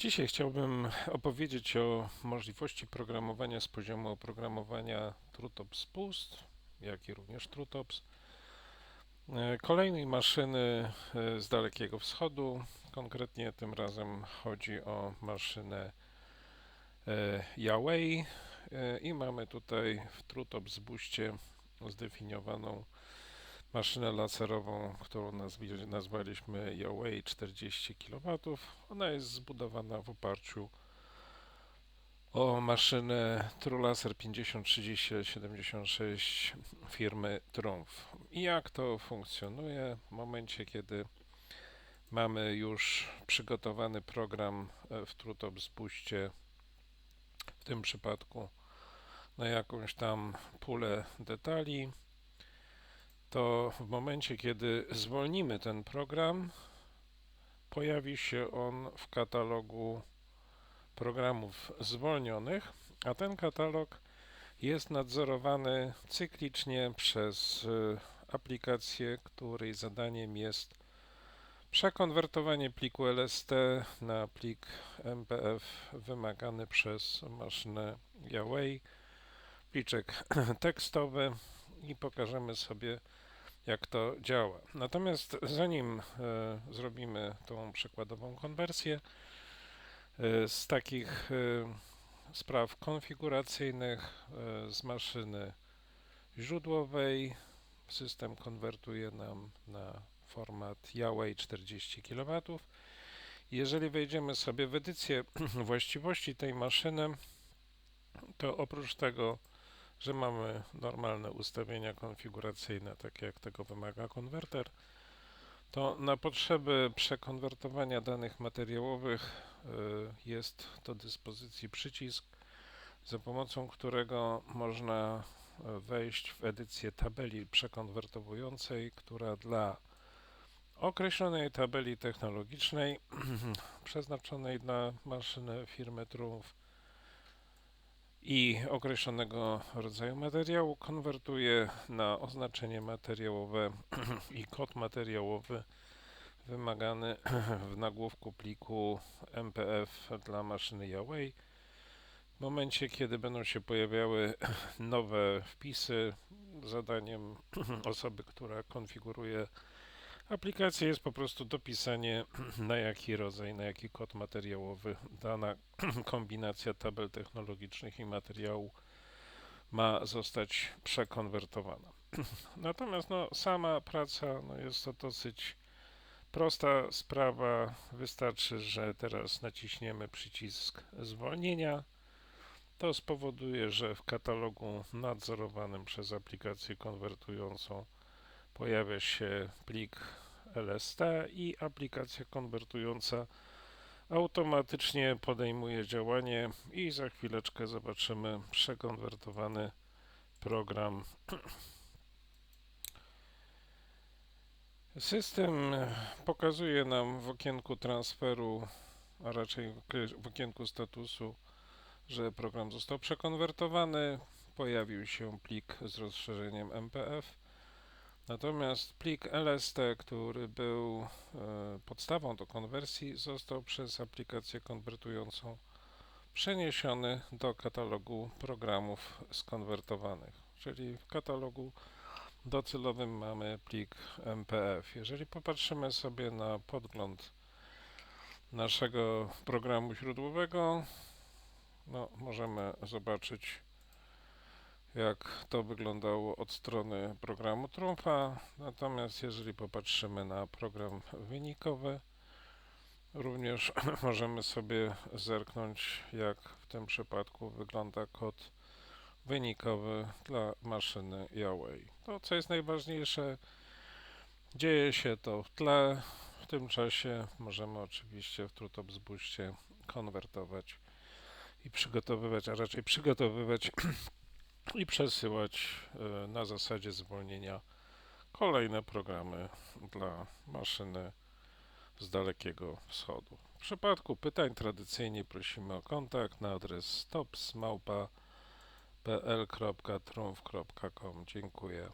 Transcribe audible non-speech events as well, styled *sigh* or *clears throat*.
Dzisiaj chciałbym opowiedzieć o możliwości programowania z poziomu oprogramowania TrueTops Boost, jak i również TrueTops. E, Kolejnej maszyny e, z Dalekiego Wschodu. Konkretnie tym razem chodzi o maszynę Huawei e, i mamy tutaj w TrueTops Boostie zdefiniowaną maszynę laserową, którą nazwaliśmy Huawei 40 kW. Ona jest zbudowana w oparciu o maszynę TrueLaser 503076 firmy Trumf. I jak to funkcjonuje w momencie, kiedy mamy już przygotowany program e, w TrueTops Boostie, w tym przypadku na jakąś tam pulę detali, to w momencie, kiedy zwolnimy ten program, pojawi się on w katalogu programów zwolnionych, a ten katalog jest nadzorowany cyklicznie przez y, aplikację, której zadaniem jest przekonwertowanie pliku LST na plik MPF wymagany przez maszynę Huawei, pliczek *clears throat* tekstowy i pokażemy sobie jak to działa. Natomiast zanim e, zrobimy tą przykładową konwersję, e, z takich e, spraw konfiguracyjnych z maszyny źródłowej system konwertuje nam na format Huawei 40 kW. Jeżeli wejdziemy sobie w edycję *clears throat* właściwości tej maszyny, to oprócz tego że mamy normalne ustawienia konfiguracyjne, takie jak tego wymaga konwerter, to na potrzeby przekonwertowania danych materiałowych y, jest do dyspozycji przycisk, za pomocą którego można y, wejść w edycję tabeli przekonwertowującej, która dla określonej tabeli technologicznej *clears throat* przeznaczonej dla maszyny firmy Triumph i określonego rodzaju materiału konwertuje na oznaczenie materiałowe *clears throat* i kod materiałowy wymagany *clears throat* w nagłówku pliku MPF dla maszyny Huawei. W momencie, kiedy będą się pojawiały *clears throat* nowe wpisy, zadaniem osoby, która konfiguruje aplikację jest po prostu dopisanie *clears throat* na jaki rodzaj, na jaki kod materiałowy dana *clears throat* kombinacja tabel technologicznych i materiału ma zostać przekonwertowana. *clears throat* Natomiast no, sama praca no, jest to dosyć prosta sprawa. Wystarczy, że teraz naciśniemy przycisk zwolnienia. To spowoduje, że w katalogu nadzorowanym przez aplikację konwertującą pojawia się plik LST i aplikacja konwertująca automatycznie podejmuje działanie i za chwileczkę zobaczymy przekonwertowany program. System pokazuje nam w okienku transferu, a raczej w okienku statusu, że program został przekonwertowany. Pojawił się plik z rozszerzeniem MPF. Natomiast plik LST, który był e, podstawą do konwersji, został przez aplikację konwertującą przeniesiony do katalogu programów skonwertowanych. Czyli w katalogu docelowym mamy plik MPF. Jeżeli popatrzymy sobie na podgląd naszego programu źródłowego, no, możemy zobaczyć jak to wyglądało od strony programu Trumpa. Natomiast jeżeli popatrzymy na program wynikowy, również *clears throat* możemy sobie zerknąć, jak w tym przypadku wygląda kod wynikowy dla maszyny Huawei. To, co jest najważniejsze, dzieje się to w tle. W tym czasie możemy oczywiście w Boostie konwertować i przygotowywać, a raczej przygotowywać *clears throat* i przesyłać e, na zasadzie zwolnienia kolejne programy dla maszyny z Dalekiego Wschodu. W przypadku pytań tradycyjnie prosimy o kontakt na adres topsmałpa.pl.trumf.com. Dziękuję.